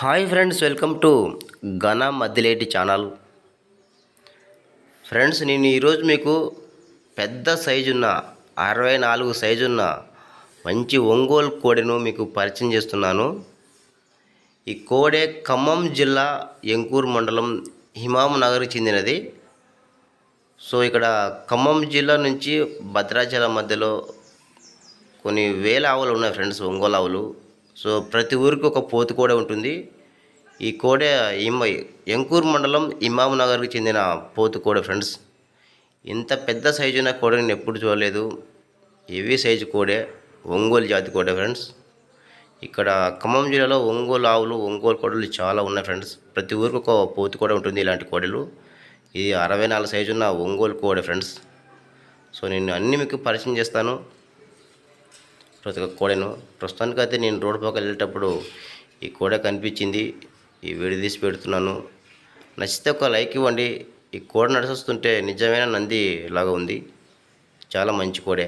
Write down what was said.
Hi friends welcome to ఘన Maddileti channel. Friends నేను ఈరోజు మీకు పెద్ద సైజు ఉన్న అరవై నాలుగు సైజు ఉన్న మంచి ఒంగోలు కోడెను మీకు పరిచయం చేస్తున్నాను. ఈ కోడె ఖమ్మం జిల్లా ఎంకూరు మండలం హిమాం నగర్కి చెందినది. సో ఇక్కడ ఖమ్మం జిల్లా నుంచి భద్రాచలం మధ్యలో కొన్ని వేల ఆవులు ఉన్నాయి ఫ్రెండ్స్ ఒంగోలు ఆవులు. సో ప్రతి ఊరికి ఒక పోతు కోడ ఉంటుంది. ఈ కోడె ఇమ్మ ఎంకూరు మండలం ఇమాం నగర్కి చెందిన పోతు కోడ ఫ్రెండ్స్. ఇంత పెద్ద సైజు ఉన్న కోడె నేను ఎప్పుడు చూడలేదు. హెవీ సైజు కోడే ఒంగోలు జాతి కోడ ఫ్రెండ్స్. ఇక్కడ ఖమ్మం జిల్లాలో ఒంగోలు ఆవులు ఒంగోలు కోడలు చాలా ఉన్నాయి ఫ్రెండ్స్. ప్రతి ఊరికి ఒక పోతు కూడా ఉంటుంది ఇలాంటి కోడలు. ఇది అరవై నాలుగు సైజు ఉన్న ఒంగోలు కోడ ఫ్రెండ్స్. సో నేను అన్నీ మీకు పరిచయం చేస్తాను. ప్రతి ఒక్క కోడెను. ప్రస్తుతానికి అయితే నేను రోడ్డు పక్కన వెళ్ళేటప్పుడు ఈ కోడ కనిపించింది. ఈ వేడి తీసి పెడుతున్నాను. నచ్చితే ఒక లైక్ ఇవ్వండి. ఈ కోడ నడిచొస్తుంటే నిజమైన నంది లాగా ఉంది. చాలా మంచి కోడే.